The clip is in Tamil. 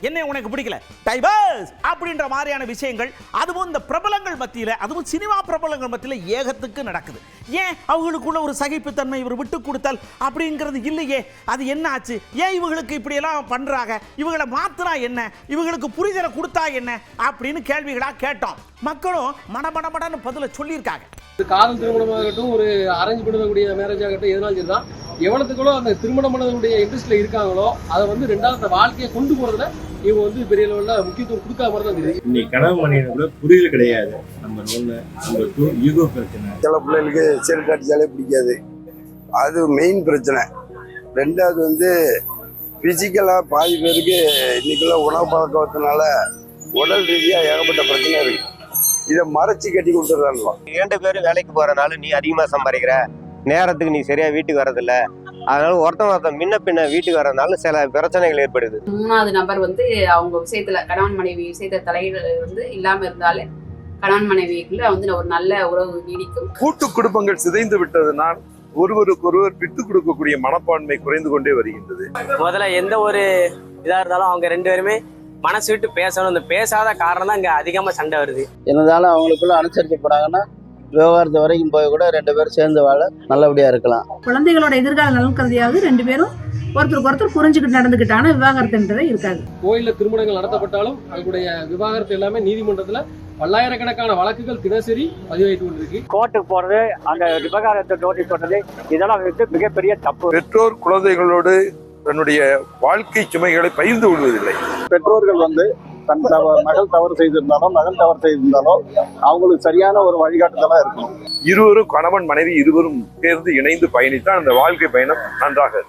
என்ன உனக்கு பிடிக்கல. டைவர்ஸ் அப்படின்ற மாதிரியான விஷயங்கள் அதுவும் இந்த பிரபலங்கள் மத்தியில் அதுவும் சினிமா பிரபலங்கள் மத்தியில் ஏகத்துக்கு நடக்குது. ஏன்? அவங்களுக்குள்ள ஒரு சகிப்புத்தன்மை இவர் விட்டு கொடுத்தல் அப்படிங்கிறது இல்லையே. அது என்ன ஆச்சு? ஏன் இவங்களுக்கு இப்படியெல்லாம் பண்றாங்க? இவங்களை மாத்தினா என்ன? இவங்களுக்கு புரிதலை கொடுத்தா என்ன? அப்படின்னு கேள்விகளா கேட்டோம். மக்களும் மடமடமடன்னு பதில சொல்லியிருக்காங்க. காதல் திருமணமாகட்டும் ஒரு அரேஞ்ச் பண்ணக்கூடிய மேரேஜ் ஆகட்டும் எதனாலும் சரிதான். எவ்வளவுக்குள்ள அந்த திருமணம் பண்ணதுடைய இன்ட்ரெஸ்ட்ல இருக்காங்களோ அதை வந்து ரெண்டாவது அந்த வாழ்க்கையை கொண்டு போறதுல இவங்க வந்து பெரிய லெவலில் முக்கியத்துவம் கொடுக்காம மாதிரி தான் தெரியுது. இன்னைக்கு கனவு மணியனை கூட புரிதல் கிடையாது. நம்பர் ஒன்று நம்பர் டூ ஈகோ பிரச்சனை. சில பிள்ளைகளுக்கு செல் அடிச்சாலே பிடிக்காது. அது மெயின் பிரச்சனை. ரெண்டாவது வந்து ஃபிசிக்கலாக பாதி பேருக்கு இன்னைக்குள்ள உணவு பழக்கத்தினால உடல் ரீதியாக ஏகப்பட்ட பிரச்சனை இருக்கு. இதை மறைச்சி கட்டி கொடுத்துட்றாங்களா இரண்டு பேரும் வேலைக்கு போறனால நீ அதிகமா சம்பாதிக்கிற. நேரத்துக்கு நீ சரியா வீட்டுக்கு வரதில்ல அதனால ஒருத்தன் ஒருத்தன் முன்ன பின்ன வீட்டுக்கு வரதுனால சில பிரச்சனைகள் ஏற்படுது. மூணாவது நபர் வந்து அவங்க விஷயத்துல கணவன் மனைவி விஷயத்த தலையீடு வந்து இல்லாம இருந்தாலே கணவன் மனைவிக்குள்ள வந்து ஒரு நல்ல உறவு நீடிக்கும். கூட்டு குடும்பங்கள் சிதைந்து விட்டதனால் ஒருவருக்கு ஒருவர் விட்டு கொடுக்கக்கூடிய மனப்பான்மை குறைந்து கொண்டே வருகின்றது. முதல்ல எந்த ஒரு இதா இருந்தாலும் அவங்க ரெண்டு பேருமே மனசு விட்டு பேசணும். இந்த பேசாத காரணம் தான் இங்க அதிகமா சண்டை வருது. என்னதாலும் அவங்களுக்குள்ள அனுசரித்து போனாங்கன்னா விவகாரத்து வரைக்கும் போய் கூட ரெண்டு பேரும் சேர்ந்து வாழ நல்லபடியா இருக்கலாம். குழந்தைகளோட எதிர்கால நலன் கருதியாவது ரெண்டு பேரும் ஒருத்தருக்கு ஒருத்தர் புரிஞ்சுக்கிட்டு நடந்துக்கிட்டாங்கன்னா விவாகரத்துன்றதே இருக்காது. கோயில்ல திருமணங்கள் நடத்தப்பட்டாலும் அவங்களுடைய விவாகரத்து எல்லாமே நீதிமன்றத்துல பல்லாயிரக்கணக்கான வழக்குகள் தினசரி பதிவாயிட்டு கொண்டிருக்கு. கோர்ட்டுக்கு போறது அந்த விவகாரத்தை நோட்டீஸ் பண்றது இதெல்லாம் வந்து மிகப்பெரிய தப்பு. பெற்றோர் குழந்தைகளோடு தன்னுடைய வாழ்க்கை சுமைகளை பகிர்ந்து கொள்வதில்லை. பெற்றோர்கள் வந்து தன் தவ- மகள் தவறு செய்திருந்தாலும் மகன் தவறு செய்திருந்தாலும் அவங்களுக்கு சரியான ஒரு வழிகாட்டுதலா இருக்கும் இருவரும் கணவன் மனைவி இருவரும் சேர்ந்து இணைந்து பயணித்தால் அந்த வாழ்க்கை பயணம் நன்றாக